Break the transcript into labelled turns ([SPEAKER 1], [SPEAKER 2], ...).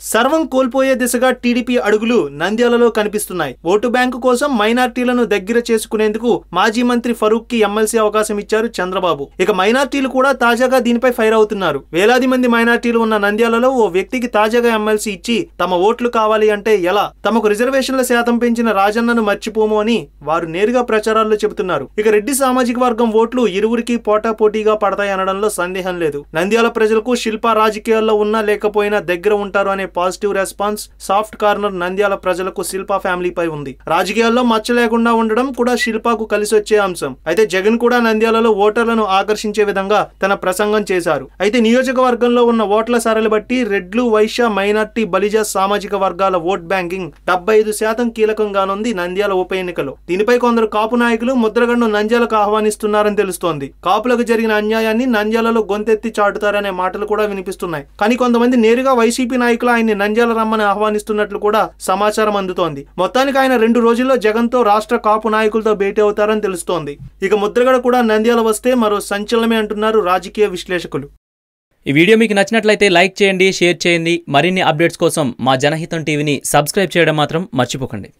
[SPEAKER 1] సర్వం కోల్పోయే దిశగా టీడీపీ అడుగులు నంద్యాలలో కనిపిస్తున్నాయి. ఓటు బ్యాంకు కోసం మైనార్టీలను దగ్గర చేసుకునేందుకు మాజీ మంత్రి ఫరూక్కి ఎమ్మెల్సీ అవకాశం ఇచ్చారు చంద్రబాబు. ఇక మైనార్టీలు కూడా తాజాగా దీనిపై ఫైర్ అవుతున్నారు. వేలాది మంది మైనార్టీలు ఉన్న నంద్యాలలో ఓ వ్యక్తికి తాజాగా ఎమ్మెల్సీ ఇచ్చి తమ ఓట్లు కావాలి అంటే ఎలా? తమకు రిజర్వేషన్ల శాతం పెంచిన రాజన్నను మర్చిపోము అని వారు నేరుగా ప్రచారాల్లో చెబుతున్నారు. ఇక రెడ్డి సామాజిక వర్గం ఓట్లు ఇరువురికి పోటాపోటీగా పడతాయనడంలో సందేహం లేదు. నంద్యాల ప్రజలకు శిల్ప రాజకీయాల్లో ఉన్నా లేకపోయినా దగ్గర ఉంటారు అనే positive response soft corner Nandyal ప్రజలకు శిల్ప ఫ్యామిలీపై ఉంది. రాజకీయాల్లో మచ్చ లేకుండా ఉండడం కూడా శిల్పకు కలిసి వచ్చే అంశం. అయితే జగన్ కూడా నంద్యాలలో ఓటర్లను ఆకర్షించే విధంగా తన ప్రసంగం చేశారు. అయితే నియోజకవర్గంలో ఉన్న ఓట్ల సరళి బట్టి రెడ్లు వైశ్య మైనార్టీ బలిజ సామాజిక వర్గాల ఓట్ బ్యాంకింగ్ డెబ్బై ఐదు శాతం కీలకంగానుంది నంద్యాల ఉప ఎన్నికలో. దీనిపై కొందరు కాపు నాయకులు ముద్రగండు నంద్యాలకు ఆహ్వానిస్తున్నారని తెలుస్తోంది. కాపులకు జరిగిన అన్యాయాన్ని నంద్యాలలో గొంతెత్తి చాటుతారనే మాటలు కూడా వినిపిస్తున్నాయి. కానీ కొంతమంది నేరుగా వైసీపీ నాయకులు ఆయన్ని నంద్యాల రమ్మని ఆహ్వానిస్తున్నట్లు కూడా సమాచారం అందుతోంది. మొత్తానికి ఆయన రెండు రోజుల్లో జగన్తో రాష్ట్ర కాపు నాయకులతో భేటీ అవుతారని తెలుస్తోంది. ఇక ముద్రగడ కూడా నంద్యాల వస్తే మరో సంచలనమే అంటున్నారు రాజకీయ విశ్లేషకులు.
[SPEAKER 2] ఈ వీడియో మీకు నచ్చినట్లయితే లైక్ చేయండి షేర్ చేయండి. మరిన్ని అప్డేట్స్ కోసం మా జనహితం టీవీని సబ్స్క్రైబ్ చేయడం మాత్రం మర్చిపోకండి.